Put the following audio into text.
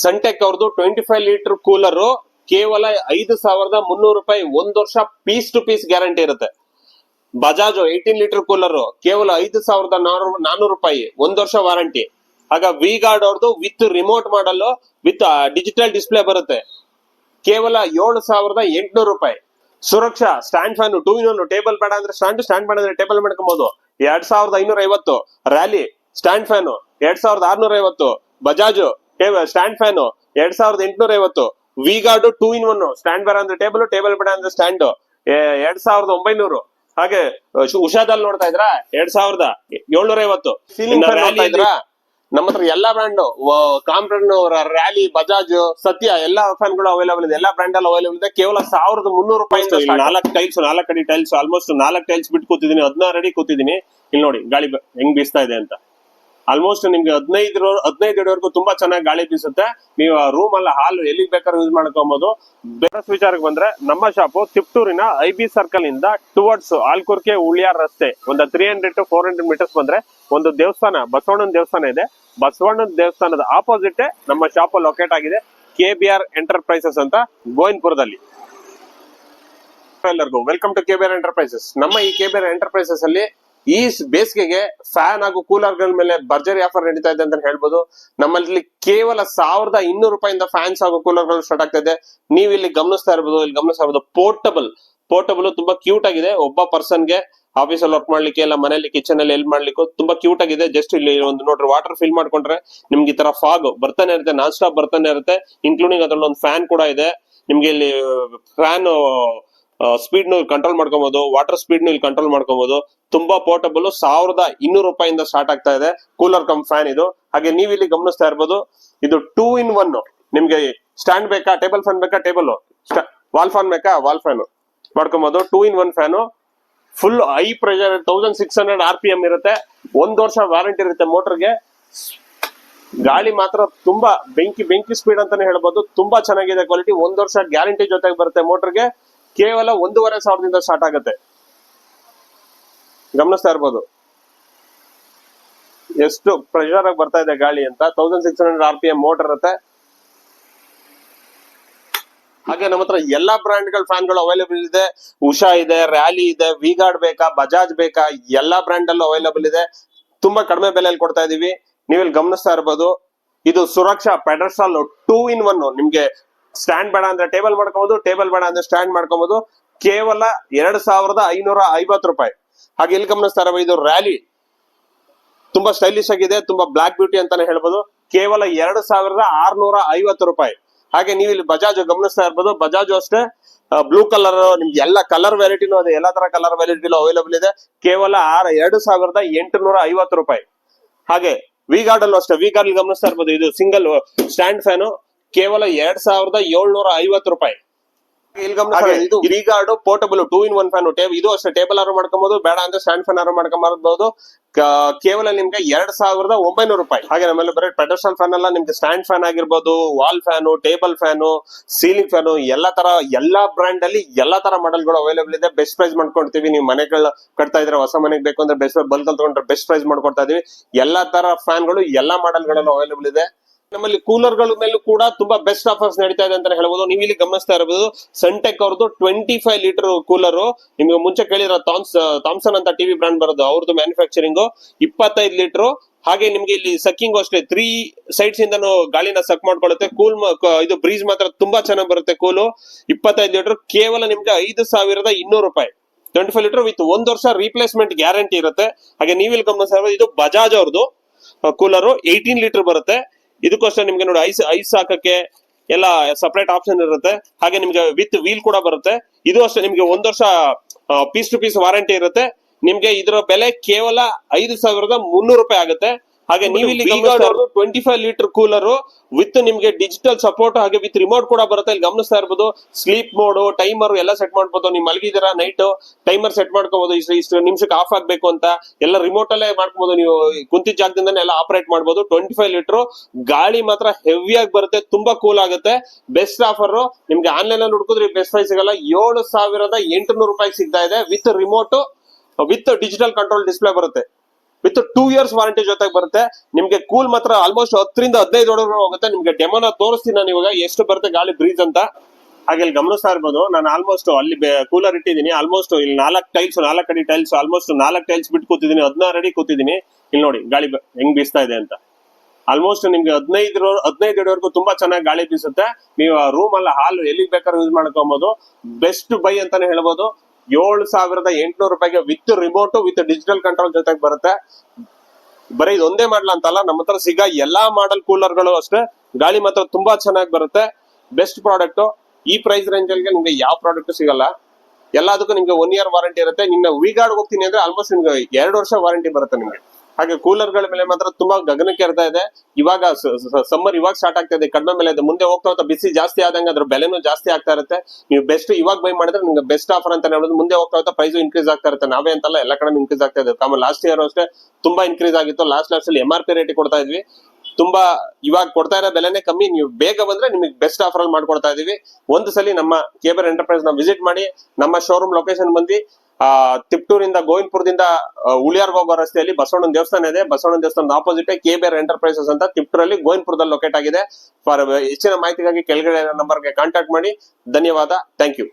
ಸನ್ಟೆಕ್ ಅವ್ರದ್ದು twenty five litre cooler ಕೇವಲ ಐದು ಸಾವಿರದ ಮುನ್ನೂರು ರೂಪಾಯಿ ಒಂದ್ ವರ್ಷ ಪೀಸ್ ಟು ಪೀಸ್ ಗ್ಯಾರಂಟಿ ಇರುತ್ತೆ. ಬಜಾಜ್ ಏಯ್ಟೀನ್ ಲೀಟರ್ ಕೂಲರ್ ಕೇವಲ ಐದು ಸಾವಿರದ ನಾನೂರು ರೂಪಾಯಿ, ಒಂದ್ ವರ್ಷ ವಾರಂಟಿ ಆಗ ವಿ ಗಾರ್ಡ್ ಅವ್ರದ್ದು with remote model with digital display ಬರುತ್ತೆ. ಕೇವಲ ಏಳು ಸಾವಿರದ ಎಂಟುನೂರು ರೂಪಾಯಿ. Suraksha stand fan two in table ಬೇಡ ಅಂದ್ರೆ ಸ್ಟ್ಯಾಂಡ್ ಸ್ಟ್ಯಾಂಡ್ ಬೇಡ ಅಂದ್ರೆ ಟೇಬಲ್ ಮಾಡ್ಕೊಬಹುದು ಎರಡ್ ಸಾವಿರದ ಐನೂರ ಐವತ್ತು ರ್ಯಾಲಿ ಸ್ಟ್ಯಾಂಡ್ ಫ್ಯಾನ್ ಎರಡ್ ಸಾವಿರದ ಆರ್ನೂರ ಐವತ್ತು ಬಜಾಜ್ ಸ್ಟ್ಯಾಂಡ್ ಫ್ಯಾನ್ ಎರಡ್ ಸಾವಿರದ ಎಂಟುನೂರ ಐವತ್ತು. V Guard two in one stand ಬೇಡ ಅಂದ್ರೆ ಟೇಬಲ್ ಟೇಬಲ್ ಬೇಡ ಅಂದ್ರೆ ಸ್ಟ್ಯಾಂಡ್ ಎರಡ್ ಸಾವಿರದ ಒಂಬೈನೂರು. ಹಾಗೆ ಉಷಾದಲ್ಲಿ ನೋಡ್ತಾ ಇದ್ರ? ಎರಡ್ ಸಾವಿರದ ಏಳ್ನೂರ ಐವತ್ತು. ನೋಡ್ತಾ ಇದ್ರಾ? ನಮ್ಮ ಹತ್ರ ಎಲ್ಲಾ ಬ್ರ್ಯಾಂಡ್ ಕಾಂಪ್ರನ್ ರ್ಯಾಲಿ ಬಜಾಜ್ ಸತ್ಯ ಎಲ್ಲಾ ಫ್ಯಾನ್ಗಳು ಅವೈಲೇಬಲ್ ಇದೆ. ಎಲ್ಲಾ ಬ್ರ್ಯಾಂಡ್ ಅಲ್ಲಿ ಅವೈಲೇಬಲ್ ಇದೆ. ಕೇವಲ ಸಾವಿರದ ಮುನ್ನೂರು ರೂಪಾಯಿ ನಾಲ್ಕು ಟೈಲ್ಸ್ ನಾಲ್ಕು ಅಡಿ ಟೈಲ್ಸ್ ಆಲ್ಮೋಸ್ಟ್ ನಾಲ್ಕು ಟೈಲ್ಸ್ ಬಿಟ್ಟು ಕೂತಿದ್ದೀನಿ. ಹದಿನಾರು ಅಡಿ ಕೂತಿದ್ದೀನಿ. ಇಲ್ಲಿ ನೋಡಿ ಗಾಳಿ ಹೆಂಗ್ ಬೀಸ್ತಾ ಇದೆ ಅಂತ. ಆಲ್ಮೋಸ್ಟ್ ನಿಮ್ಗೆ ಹದಿನೈದು ಹದಿನೈದು ಅಡಿವರೆಗೂ ತುಂಬಾ ಚೆನ್ನಾಗಿ ಗಾಳಿ ಬೀಸುತ್ತೆ. ನೀವು ರೂಮ್ ಅಲ್ಲ ಹಾಲ್ ಎಲ್ಲಿ ಬೇಕಾದ್ರೂ ಯೂಸ್ ಮಾಡ್ಕೊಬಹುದು ಬೇರೆ ವಿಚಾರಕ್ಕೆ ಬಂದ್ರೆ, ನಮ್ಮ ಶಾಪು ತಿಪ್ಟೂರಿನ ಐ ಬಿ ಸರ್ಕಲ್ ಇಂದ ಟುವರ್ಡ್ಸ್ ಆಲ್ಕುರ್ಕೆ ಉಳಿಯಾರ್ ರಸ್ತೆ, ಒಂದು three hundred to four hundred meters ಬಂದ್ರೆ, ಒಂದು ದೇವಸ್ಥಾನ, ಬಸವಣ್ಣನ ದೇವಸ್ಥಾನ ಇದೆ. ಬಸವಣ್ಣನ ದೇವಸ್ಥಾನದ ಆಪೋಸಿಟ್ ನಮ್ಮ ಶಾಪ್ ಲೊಕೇಟ್ ಆಗಿದೆ ಕೆ ಬಿ ಆರ್ ಎಂಟರ್ಪ್ರೈಸಸ್ ಅಂತ ಗೋವಿಂದಪುರದಲ್ಲಿ. ಎಲ್ಲರಿಗೂ ವೆಲ್ಕಮ್ ಟು ಕೆಬಿಆರ್ ಎಂಟರ್ಪ್ರೈಸಸ್ ನಮ್ಮ ಈ ಕೆಬಿಆರ್ ಎಂಟರ್ಪ್ರೈಸಸ್ ಅಲ್ಲಿ ಈ ಬೇಸಿಗೆಗೆ ಫ್ಯಾನ್ ಹಾಗೂ ಕೂಲರ್ಗಳ ಮೇಲೆ ಭರ್ಜರಿ ಆಫರ್ ನಡೀತಾ ಇದೆ ಅಂತ ಹೇಳ್ಬೋದು. ನಮ್ಮಲ್ಲಿ ಕೇವಲ ಸಾವಿರದ ಇನ್ನೂರು ರೂಪಾಯಿಂದ ಫ್ಯಾನ್ಸ್ ಹಾಗೂ ಕೂಲರ್ಗಳು ಸ್ಟಾರ್ಟ್ ಆಗ್ತಾ ಇದೆ. ನೀವು ಇಲ್ಲಿ ಗಮನಿಸ್ತಾ ಇರ್ಬೋದು, ಇಲ್ಲಿ ಗಮನಿಸ್ತಾ ಇರ್ಬೋದು ಪೋರ್ಟಬಲ್. ಪೋರ್ಟಬಲ್ ತುಂಬಾ ಕ್ಯೂಟ್ ಆಗಿದೆ. ಒಬ್ಬ ಪರ್ಸನ್ಗೆ ಆಫೀಸ್ ಅಲ್ಲಿ ವರ್ಕ್ ಮಾಡ್ಲಿಕ್ಕೆ ಇಲ್ಲ, ಮನೆಯಲ್ಲಿ, ಕಿಚನ್ ಅಲ್ಲಿ ಎಲ್ ಮಾಡ್ಲಿಕ್ಕೆ ತುಂಬಾ ಕ್ಯೂಟ್ ಆಗಿದೆ. ಜಸ್ಟ್ ಇಲ್ಲಿ ಒಂದು ನೋಡ್ರಿ, ವಾಟರ್ ಫಿಲ್ ಮಾಡ್ಕೊಂಡ್ರೆ ನಿಮ್ಗೆ ಈ ತರ ಫಾಗ್ ಬರ್ತಾನೆ ಇರುತ್ತೆ, ನಾನ್ ಸ್ಟಾಪ್ ಬರ್ತಾನೆ ಇರುತ್ತೆ. ಇನ್ಕ್ಲೂಡಿಂಗ್ ಅದ್ರಲ್ಲಿ ಒಂದು ಫ್ಯಾನ್ ಕೂಡ ಇದೆ. ನಿಮ್ಗೆ ಇಲ್ಲಿ, ಫ್ಯಾನ್ ಸ್ಪೀಡ್ ನು ಕಂಟ್ರೋಲ್ ಮಾಡ್ಕೊಬಹುದು ವಾಟರ್ ಸ್ಪೀಡ್ ನು ಕಂಟ್ರೋಲ್ ಮಾಡ್ಕೊಬಹುದು ತುಂಬಾ ಪೋರ್ಟಬಲ್ ಸಾವಿರದ ಇನ್ನೂರು ರೂಪಾಯಿಂದ ಸ್ಟಾರ್ಟ್ ಆಗ್ತಾ ಇದೆ. ಕೂಲರ್ ಕಮ್ ಫ್ಯಾನ್ ಇದು. ಹಾಗೆ ನೀವು ಇಲ್ಲಿ ಗಮನಿಸ್ತಾ ಇರ್ಬೋದು, ಇದು ಟೂ ಇನ್ ಒನ್ ನಿಮ್ಗೆ ಸ್ಟ್ಯಾಂಡ್ ಬೇಕಾ ಟೇಬಲ್ ಫ್ಯಾನ್ ಬೇಕಾ ಟೇಬಲ್ ವಾಲ್ ಫ್ಯಾನ್ ಬೇಕಾ ವಾಲ್ ಫ್ಯಾನ್ ಮಾಡ್ಕೊಬಹುದು two in one fan full high pressure thousand six hundred R P M ಇರುತ್ತೆ. ಒಂದ್ ವರ್ಷ ವಾರಂಟಿ ಇರುತ್ತೆ ಮೋಟರ್ಗೆ ಗಾಳಿ ಮಾತ್ರ ತುಂಬಾ ಬೆಂಕಿ ಬೆಂಕಿ ಸ್ಪೀಡ್ ಅಂತಾನೆ ಹೇಳ್ಬೋದು. ತುಂಬಾ ಚೆನ್ನಾಗಿದೆ ಕ್ವಾಲಿಟಿ ಒಂದ್ ವರ್ಷ ಗ್ಯಾರಂಟಿ ಜೊತೆಗೆ ಬರುತ್ತೆ ಮೋಟರ್ಗೆ ಕೇವಲ ಒಂದೂವರೆ ಸಾವಿರದಿಂದ ಸ್ಟಾರ್ಟ್ ಆಗುತ್ತೆ. ಗಮನಿಸ್ತಾ ಇರ್ಬೋದು. ಎಷ್ಟು ಪ್ರೆಷರ್ ಆಗಿ ಬರ್ತಾ ಇದೆ ಗಾಳಿ ಅಂತ. Thousand six hundred R P M motor ಇರುತ್ತೆ. ಹಾಗೆ ನಮ್ಮ ಹತ್ರ ಎಲ್ಲಾ ಬ್ರ್ಯಾಂಡ್ಗಳ ಗಳ ಫ್ಯಾನ್ಗಳು ಅವೈಲೇಬಲ್ ಇದೆ. ಉಷಾ ಇದೆ ರ್ಯಾಲಿ ಇದೆ ವಿಗಾರ್ಡ್ ಬೇಕಾ ಬಜಾಜ್ ಬೇಕಾ, ಎಲ್ಲಾ ಬ್ರಾಂಡ್ ಅಲ್ಲೂ ಅವೈಲೇಬಲ್ ಇದೆ. ತುಂಬಾ ಕಡಿಮೆ ಬೆಲೆಯಲ್ಲಿ ಕೊಡ್ತಾ ಇದೀವಿ. ನೀವಿಲ್ಲಿ ಗಮನಿಸ್ತಾ ಇರ್ಬೋದು. ಇದು Suraksha pedestal two in one ನಿಮ್ಗೆ ಸ್ಟ್ಯಾಂಡ್ ಬೇಡ ಅಂದ್ರೆ ಟೇಬಲ್ ಮಾಡ್ಕೋಬಹುದು ಟೇಬಲ್ ಬೇಡ ಅಂದ್ರೆ ಸ್ಟ್ಯಾಂಡ್ ಮಾಡ್ಕೋಬಹುದು ಕೇವಲ ಎರಡ್ ಸಾವಿರದ ಐನೂರ ಐವತ್ತು ರೂಪಾಯಿ. ಹಾಗೆ ಇಲ್ಲಿ ಗಮನಿಸ್ತಾ ಇದು ರ್ಯಾಲಿ ತುಂಬಾ ಸ್ಟೈಲಿಶ್ ಆಗಿದೆ, ತುಂಬಾ ಬ್ಲಾಕ್ ಬ್ಯೂಟಿ ಅಂತಾನೆ ಹೇಳ್ಬೋದು. ಕೇವಲ ಎರಡು ಸಾವಿರದ ಆರ್ನೂರ ಐವತ್ತು ರೂಪಾಯಿ. ಹಾಗೆ ನೀವು ಇಲ್ಲಿ ಬಜಾಜ್ ಗಮನಿಸ್ತಾ ಇರ್ಬೋದು. ಬಜಾಜ್ ಅಷ್ಟೇ ಬ್ಲೂ ಕಲರ್ ನಿಮ್ಗೆ ಎಲ್ಲ ಕಲರ್ ವೆರೈಟಿನೂ ಅದೇ, ಎಲ್ಲಾ ತರ ಕಲರ್ ವೆರೈಟಿನೂ ಅವೈಲೇಬಲ್ ಇದೆ. ಕೇವಲ ಆರ್, ಎರಡು ಸಾವಿರದ ಎಂಟುನೂರ ಐವತ್ತು ರೂಪಾಯಿ. ಹಾಗೆ ವಿ ಗಾರ್ಡ್ ಅಲ್ಲೂ ಅಷ್ಟೇ ವಿ ಗಾರ್ಡ್ ಗಮನಿಸ್ತಾ ಇರ್ಬೋದು. ಇದು ಸಿಂಗಲ್ ಸ್ಟ್ಯಾಂಡ್ ಫ್ಯಾನು ಕೇವಲ ಎರಡ್ ಸಾವಿರದ ಏಳ್ನೂರ ಐವತ್ತು ರೂಪಾಯಿ. V portable two in one fan table ಇದು ಅಷ್ಟೇ ಟೇಬಲ್ ಆರು ಮಾಡ್ಕೊಬಹುದು ಬೇಡ ಅಂದ್ರೆ ಸ್ಟ್ಯಾಂಡ್ ಫ್ಯಾನ್ ಆರು ಮಾಡ್ಕೊಬಹುದು ಕೇವಲ ನಿಮ್ಗೆ ಎರಡ್ ಸಾವಿರದ ಒಂಬೈನೂರು ರೂಪಾಯಿ. ಹಾಗೆ ನಮ್ಮಲ್ಲಿ ಬರೀ ಪೆಡರ್ಸಲ್ ಫ್ಯಾನ್ ಅಲ್ಲ ನಿಮ್ಗೆ ಸ್ಟ್ಯಾಂಡ್ ಫ್ಯಾನ್ ಆಗಿರ್ಬೋದು wall fan table fan ceiling fan ಎಲ್ಲಾ ತರ ಎಲ್ಲಾ ಬ್ರಾಂಡ್ ಅಲ್ಲಿ ಎಲ್ಲಾ ತರ ಮಾಡೆಲ್ಗಳು ಅವೈಲೇಬಲ್ ಇದೆ. ಬೆಸ್ಟ್ ಪ್ರೈಸ್ ಮಾಡ್ಕೊಡ್ತೀವಿ. ನೀವು ಮನೆಗಳ ಕಟ್ತಾ ಇದ್ರೆ ಹೊಸ ಮನೆಗೆ ಬೇಕು ಅಂದ್ರೆ ಬೆಸ್ಟ್ ಬಲ್ಕಲ್ ತಗೊಂಡ್ರೆ ಬೆಸ್ಟ್ ಪ್ರೈಸ್ ಮಾಡ್ಕೊಡ್ತಾ ಇದೀವಿ. ಎಲ್ಲಾ ತರ ಫ್ಯಾನ್ಗಳು ಎಲ್ಲಾ ಮಾಡೆಲ್ ಗಳಲ್ಲೂ ಅವೈಲೇಬಲ್ ಇದೆ. ನಮ್ಮಲ್ಲಿ ಕೂಲರ್ಗಳ ಮೇಲೂ ಕೂಡ ತುಂಬಾ ಬೆಸ್ಟ್ ಆಫರ್ಸ್ ನಡೀತಾ ಇದೆ ಅಂತ ಹೇಳ್ಬೋದು. ನೀವು ಇಲ್ಲಿ ಗಮನಿಸ್ತಾ ಇರಬಹುದು ಸನ್ಟೆಕ್ ಅವ್ರದ್ದು ಟ್ವೆಂಟಿ ಫೈವ್ ಲೀಟರ್ ಕೂಲರ್ ನಿಮ್ಗೆ ಮುಂಚೆ ಕೇಳಿರೋ ಥಾಮ್ಸ್ ಥಾಮ್ಸನ್ ಅಂತ ಟಿವಿ ಬ್ರಾಂಡ್ ಬರೋದು, ಅವ್ರದ್ದು ಮ್ಯಾನುಫ್ಯಾಕ್ಚರಿಂಗ್ ಇಪ್ಪತ್ತೈದು ಲೀಟರ್ ಹಾಗೆ ನಿಮ್ಗೆ ಇಲ್ಲಿ ಸಕ್ಕಿಂಗ್ ಅಷ್ಟೇ ತ್ರೀ ಸೈಡ್ಸ್ ಇಂದನು ಗಾಳಿನ ಸಕ್ ಮಾಡ್ಕೊಳ್ಳುತ್ತೆ. ಕೂಲ್ ಇದು ಬ್ರೀಜ್ ಮಾತ್ರ ತುಂಬಾ ಚೆನ್ನಾಗಿ ಬರುತ್ತೆ ಕೂಲು ಇಪ್ಪತ್ತೈದು ಲೀಟರ್ ಕೇವಲ ನಿಮ್ಗೆ ಐದು ಸಾವಿರದ ಇನ್ನೂರು ರೂಪಾಯಿ. ಟ್ವೆಂಟಿ ಫೈವ್ ಲೀಟರ್ ವಿತ್ ಒಂದ್ ವರ್ಷ ರೀಪ್ಲೇಸ್ಮೆಂಟ್ ಗ್ಯಾರಂಟಿ ಇರುತ್ತೆ. ಹಾಗೆ ನೀವು ಇಲ್ಲಿ ಗಮನಿಸ್ತಾ ಇದು ಬಜಾಜ್ ಅವ್ರದ್ದು ಕೂಲರ್ ಏಯ್ಟೀನ್ ಲೀಟರ್ ಬರುತ್ತೆ. ಇದಕ್ಕೋಸ್ಕರ ನಿಮ್ಗೆ ನೋಡಿ ಐಸ್ ಐಸ್ ಹಾಕಕ್ಕೆ ಎಲ್ಲ ಸಪರೇಟ್ ಆಪ್ಷನ್ ಇರುತ್ತೆ. ಹಾಗೆ ನಿಮ್ಗೆ ವಿತ್ ವೀಲ್ ಕೂಡ ಬರುತ್ತೆ. ಇದು ಅಷ್ಟೇ, ನಿಮ್ಗೆ ಒಂದ್ ವರ್ಷ ಪೀಸ್ ಟು ಪೀಸ್ ವಾರಂಟಿ ಇರುತ್ತೆ. ನಿಮ್ಗೆ ಇದರ ಬೆಲೆ ಕೇವಲ ಐದು ಸಾವಿರದ ಮುನ್ನೂರು ರೂಪಾಯಿ ಆಗುತ್ತೆ. ಹಾಗೆ ನೀವು ಇಲ್ಲಿ twenty five litre cooler with ನಿಮ್ಗೆ ಡಿಜಿಟಲ್ ಸಪೋರ್ಟ್ ಹಾಗೆ ವಿತ್ ರಿಮೋಟ್ ಕೂಡ ಬರುತ್ತೆ. ಇಲ್ಲಿ ಗಮನಿಸ್ತಾ ಇರ್ಬೋದು ಸ್ಲೀಪ್ ಮೋಡ್ ಟೈಮರ್ ಎಲ್ಲ ಸೆಟ್ ಮಾಡ್ಬೋದು. ನೀವು ಮಲಗಿದಿರಾ ನೈಟ್ ಟೈಮರ್ ಸೆಟ್ ಮಾಡ್ಕೋಬಹುದು ಇಷ್ಟು ಇಷ್ಟು ನಿಮಿಷಕ್ಕೆ ಆಫ್ ಆಗ್ಬೇಕು ಅಂತ ಎಲ್ಲ ರಿಮೋಟ್ ಅಲ್ಲೇ ಮಾಡ್ಕೋಬಹುದು ನೀವು ಕುಂತಿದ್ದ ಜಾಗದಿಂದ ಎಲ್ಲ ಆಪರೇಟ್ ಮಾಡಬಹುದು ಟ್ವೆಂಟಿ ಫೈವ್ ಲೀಟರ್ ಗಾಳಿ ಮಾತ್ರ ಹೆವಿ ಆಗಿ ಬರುತ್ತೆ ತುಂಬಾ ಕೂಲ್ ಆಗುತ್ತೆ. ಬೆಸ್ಟ್ ಆಫರ್ ನಿಮ್ಗೆ ಆನ್ಲೈನ್ ಅಲ್ಲಿ ಹುಡುಕಿದ್ರೆ ಬೆಸ್ಟ್ ಪ್ರೈಸ್ ಸಿಗಲ್ಲ. ಏಳು ಸಾವಿರದ ಎಂಟುನೂರು ರೂಪಾಯಿ ಸಿಗ್ತಾ ಇದೆ. With remote with digital control display ಬರುತ್ತೆ. ವಿತ್ ಟೂ ಇಯರ್ಸ್ ವಾರಂಟಿ ಜೊತೆಗೆ ಬರುತ್ತೆ. ನಿಮ್ಗೆ ಕೂಲ್ ಮಾತ್ರ ಆಲ್ಮೋಸ್ಟ್ ಹತ್ತರಿಂದ ಹದಿನೈದು ಒಳಗೆ ಹೋಗುತ್ತೆ. ನಿಮ್ಗೆ ಡೆಮೋನ ತೋರಿಸ್ತೀನಿ ನಾನು ಇವಾಗ. ಎಷ್ಟು ಬರುತ್ತೆ ಗಾಳಿ ಬ್ರೀಜ್ ಅಂತ. ಹಾಗೆ ಇಲ್ಲಿ ಗಮನಿಸ್ತಾ ಇರ್ಬೋದು. ನಾನು ಆಲ್ಮೋಸ್ಟ್ ಅಲ್ಲಿ ಕೂಲರ್ ಇಟ್ಟಿದ್ದೀನಿ. ಆಲ್ಮೋಸ್ಟ್ ಇಲ್ಲಿ ನಾಲ್ಕು ಟೈಲ್ಸ್ ನಾಲ್ಕು ಅಡಿ ಟೈಲ್ಸ್ ಆಲ್ಮೋಸ್ಟ್ ನಾಲ್ಕು ಟೈಲ್ಸ್ ಬಿಟ್ಟು ಕೂತಿದ್ದೀನಿ. ಹದಿನಾರು ಅಡಿ ಕೂತಿದ್ದೀನಿ. ಇಲ್ಲಿ ನೋಡಿ, ಗಾಳಿ ಹೆಂಗ್ ಬೀಸ್ತಾ ಇದೆ ಅಂತ. ಆಲ್ಮೋಸ್ಟ್ ನಿಮ್ಗೆ ಹದಿನೈದು ಹದಿನೈದು ಅಡಿವರೆಗೂ ತುಂಬಾ ಚೆನ್ನಾಗಿ ಗಾಳಿ ಬೀಸುತ್ತೆ. ನೀವು ರೂಮ್ ಅಲ್ಲ ಹಾಲ್ ಎಲ್ಲಿ ಬೇಕಾದ್ರೂ ಯೂಸ್ ಮಾಡ್ಕೊಬಹುದು ಬೆಸ್ಟ್ ಬೈ ಅಂತಾನೆ ಹೇಳ್ಬೋದು. ಏಳು ಸಾವಿರದ ಎಂಟುನೂರು ರೂಪಾಯಿಗೆ with remote with digital control ಜೊತೆಗೆ ಬರುತ್ತೆ. ಬರೀ ಇದೊಂದೇ ಮಾಡಲ್ ಅಂತಲ್ಲ, ನಮ್ಮ ಹತ್ರ ಸಿಗ ಎಲ್ಲಾ ಮಾಡೆಲ್ ಕೂಲರ್ಗಳು ಅಷ್ಟೇ. ಗಾಳಿ ಮಾತ್ರ ತುಂಬಾ ಚೆನ್ನಾಗಿ ಬರುತ್ತೆ. ಬೆಸ್ಟ್ ಪ್ರಾಡಕ್ಟ್ ಈ ಪ್ರೈಸ್ ರೇಂಜ್ ಅಲ್ಲಿ ನಿಮ್ಗೆ ಯಾವ ಪ್ರಾಡಕ್ಟ್ ಸಿಗಲ್ಲ. ಎಲ್ಲದಕ್ಕೂ ನಿಮ್ಗೆ ಒನ್ ಇಯರ್ ವಾರಂಟಿ ಇರುತ್ತೆ. ನಿನ್ನ ವಿಗಾರ್ಡ್ ಹೋಗ್ತೀನಿ ಅಂದ್ರೆ ಆಲ್ಮೋಸ್ಟ್ ನಿಮ್ಗೆ ಎರಡು ವರ್ಷ ವಾರಂಟಿ ಬರುತ್ತೆ ನಿಮ್ಗೆ. ಹಾಗೆ ಕೂಲರ್ಗಳ ಮೇಲೆ ಮಾತ್ರ ತುಂಬಾ ಗಗನಕ್ಕೆ ಇರ್ತಾ ಇದೆ. ಇವಾಗ ಸಮ್ಮರ್ ಇವಾಗ ಸ್ಟಾರ್ಟ್ ಆಗ್ತಾ ಇದೆ. ಕಡಿಮೆ ಮೇಲೆ ಇದೆ. ಮುಂದೆ ಹೋಗ್ತಾ ಹೋಗ್ತಾ ಬಿಸಿ ಜಾಸ್ತಿ ಆದಂಗೆ ಅದ್ರ ಬೆಲೆನೂ ಜಾಸ್ತಿ ಆಗ್ತಾ ಇರುತ್ತೆ. ನೀವು ಬೆಸ್ಟ್ ಇವಾಗ ಬೈ ಮಾಡಿದ್ರೆ ನಿಮ್ಗೆ ಬೆಸ್ಟ್ ಆಫರ್ ಅಂತ ಹೇಳೋದು. ಮುಂದೆ ಹೋಗ್ತಾ ಹೋಗ್ತಾ ಪ್ರೈಸ್ ಇನ್ಕ್ರೀಸ್ ಆಗ್ತಾ ಇರುತ್ತೆ. ನಾವೇ ಅಂತಲ್ಲ, ಎಲ್ಲ ಕಡೆ ಇನ್ಕ್ರೀಸ್ ಆಗ್ತಾ ಇದೆ. ಕಾಮನ್ ಲಾಸ್ಟ್ ಇಯರ್ ಅಷ್ಟೇ ತುಂಬಾ ಇನ್ಕ್ರೀಸ್ ಆಗಿತ್ತು. ಲಾಸ್ಟ್ ಲಾಸ್ಟ್ ಅಲ್ಲಿ ಎಂ ಆರ್ ಪಿ ರೇಟ್ ಕೊಡ್ತಾ ಇದ್ವಿ. ತುಂಬಾ ಇವಾಗ ಕೊಡ್ತಾ ಇರೋ ಬೆಲೆನೇ ಕಮ್ಮಿ. ನೀವು ಬೇಗ ಬಂದ್ರೆ ನಿಮಗೆ ಬೆಸ್ಟ್ ಆಫರ್ ಅಲ್ಲಿ ಮಾಡ್ಕೊಡ್ತಾ ಇದೀವಿ. ಒಂದು ಸಲ ನಮ್ಮ ಕೇಬರ್ ಎಂಟರ್ಪ್ರೈಸ್ನ ವಿಸಿಟ್ ಮಾಡಿ, ನಮ್ಮ ಶೋರೂಮ್ ಲೊಕೇಶನ್ ಬಂದು ಆ, ತಿಪ್ಟೂರಿಂದ ಗೋವಿಂದಪುರದಿಂದ ಉಳಿಯಾರ್ಗ ಹೋಗೋ ರಸ್ತೆಯಲ್ಲಿ ಬಸವಣ್ಣನ ದೇವಸ್ಥಾನ ಇದೆ. ಬಸವಣ್ಣನ ದೇವಸ್ಥಾನದ ಆಪೋಸಿಟ್ ಕೇಬೇರ್ ಎಂಟರ್ಪ್ರೈಸಸ್ ಅಂತ ತಿಪ್ಟೂರಲ್ಲಿ ಗೋವಿಂದಪುರದಲ್ಲಿ ಲೊಕೇಟ್ ಆಗಿದೆ. ಫಾರ್, ಹೆಚ್ಚಿನ ಮಾಹಿತಿಗಾಗಿ ಕೆಳಗಡೆ ನಂಬರ್ಗೆ ಕಾಂಟ್ಯಾಕ್ಟ್ ಮಾಡಿ. ಧನ್ಯವಾದ. Thank you